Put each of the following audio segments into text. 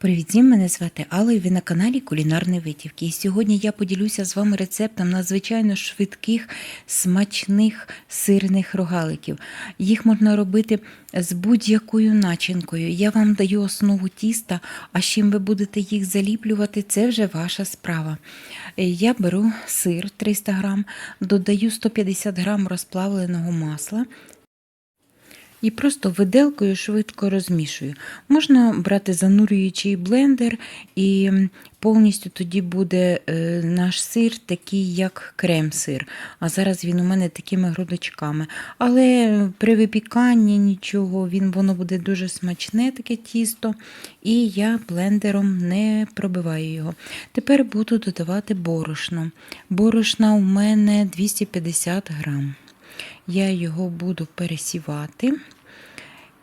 Привіт, всім, мене звати Алла і ви на каналі Кулінарні Витівки. І сьогодні я поділюся з вами рецептом надзвичайно швидких, смачних сирних рогаликів. Їх можна робити з будь-якою начинкою. Я вам даю основу тіста, а з чим ви будете їх заліплювати, це вже ваша справа. Е, Я беру сир 300 грам, додаю 150 грам розплавленого масла. І просто виделкою швидко розмішую. Можна брати занурюючий блендер, і повністю тоді буде е, наш сир такий, як крем-сир. А зараз він у мене такими грудочками. Але при випіканні нічого, він, воно буде дуже смачне, таке тісто, і я блендером не пробиваю його. Тепер буду додавати борошно. Борошна у мене 250 грам. Я його буду пересівати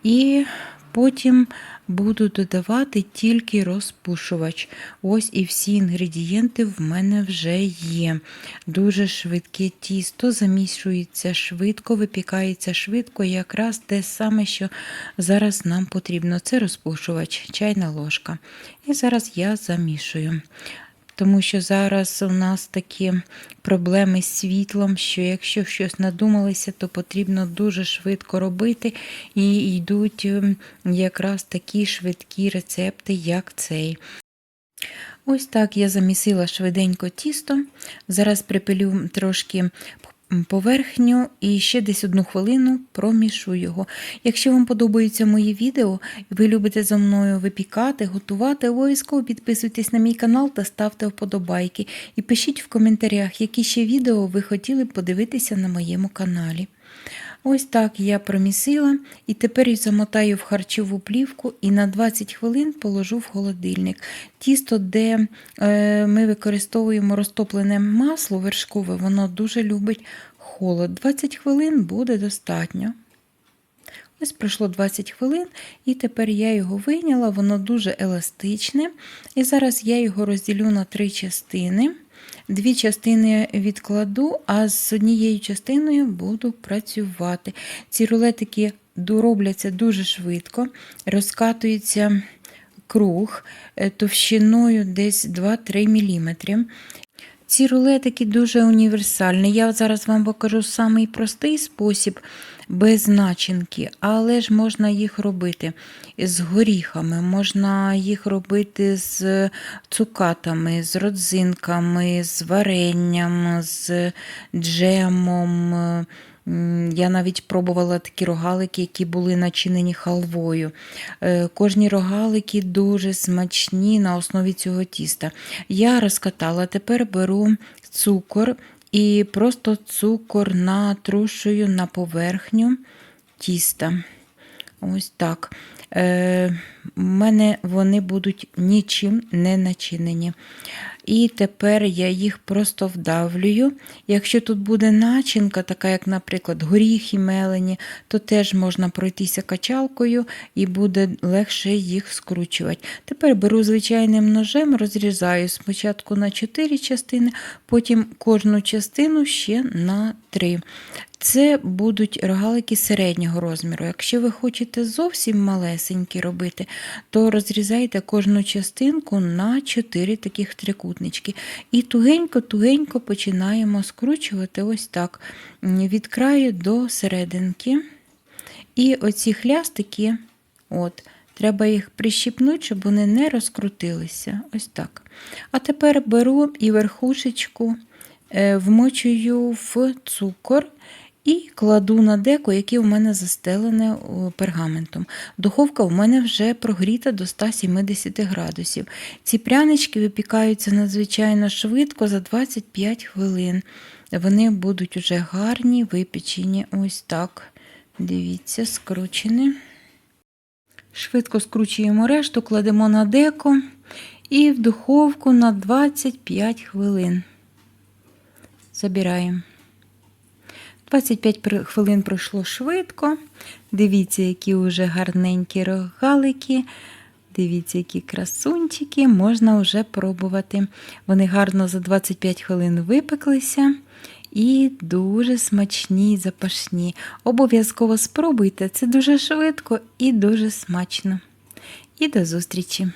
і потім буду додавати тільки розпушувач. Ось і всі інгредієнти в мене вже є. Дуже швидке тісто, замішується швидко, випікається швидко, якраз те саме, що зараз нам потрібно. Це розпушувач, чайна ложка. І зараз я замішую. Тому що зараз у нас такі проблеми з світлом, що якщо щось надумалися, то потрібно дуже швидко робити, і йдуть ем, якраз такі швидкі рецепти, як цей. Ось так я замісила швиденько тісто. Зараз припилю трошки поверхню і ще десь одну хвилину промішу його. Якщо вам подобаються мої відео, ви любите за мною випікати, готувати, обов'язково підписуйтесь на мій канал та ставте вподобайки. І пишіть в коментарях, які ще відео ви хотіли б подивитися на моєму каналі. Ось так я промісила і тепер їх замотаю в харчову плівку і на 20 хвилин положу в холодильник. Тісто, де е, ми використовуємо розтоплене масло вершкове, воно дуже любить холод. 20 хвилин буде достатньо. Ось пройшло 20 хвилин, і тепер я його вийняла, воно дуже еластичне. І зараз я його розділю на три частини. Дві частини відкладу, а з однією частиною буду працювати. Ці рулетики робляться дуже швидко, розкатується круг е, товщиною десь 2-3 мм. Ці рулетики дуже універсальні. Я зараз вам покажу самий простий спосіб без начинки, але ж можна їх робити з горіхами, можна їх робити з цукатами, з родзинками, з варенням, з джемом. Я навіть пробувала такі рогалики, які були начинені халвою. Е, кожні рогалики дуже смачні на основі цього тіста. Я розкатала, тепер беру цукор і просто цукор натрушую на поверхню тіста. Ось так. Е, мене вони будуть нічим не начинені. І тепер я їх просто вдавлюю. Якщо тут буде начинка, така як, наприклад, горіхи мелені, то теж можна пройтися качалкою і буде легше їх скручувати. Тепер беру звичайним ножем, розрізаю спочатку на 4 частини, потім кожну частину ще на 3. Це будуть рогалики середнього розміру. Якщо ви хочете зовсім малесенькі робити, то розрізайте кожну частинку на 4 таких трикутнички. І тугенько-тугенько починаємо скручувати ось так, від краю до серединки. І оці хлястики, от, треба їх прищіпнути, щоб вони не розкрутилися. Ось так. А тепер беру і верхушечку е, вмочую в цукор. І кладу на деко, яке у мене застелене пергаментом. Духовка у мене вже прогріта до 170 градусів. Ці прянички випікаються надзвичайно швидко за 25 хвилин. Вони будуть уже гарні, випечені ось так. Дивіться, скручені. Швидко скручуємо решту, кладемо на деко і в духовку на 25 хвилин. Забираємо. 25 хвилин пройшло швидко. Дивіться, які вже гарненькі рогалики. Дивіться, які красунчики, можна вже пробувати. Вони гарно за 25 хвилин випеклися і дуже смачні і запашні. Обов'язково спробуйте, це дуже швидко і дуже смачно. І до зустрічі!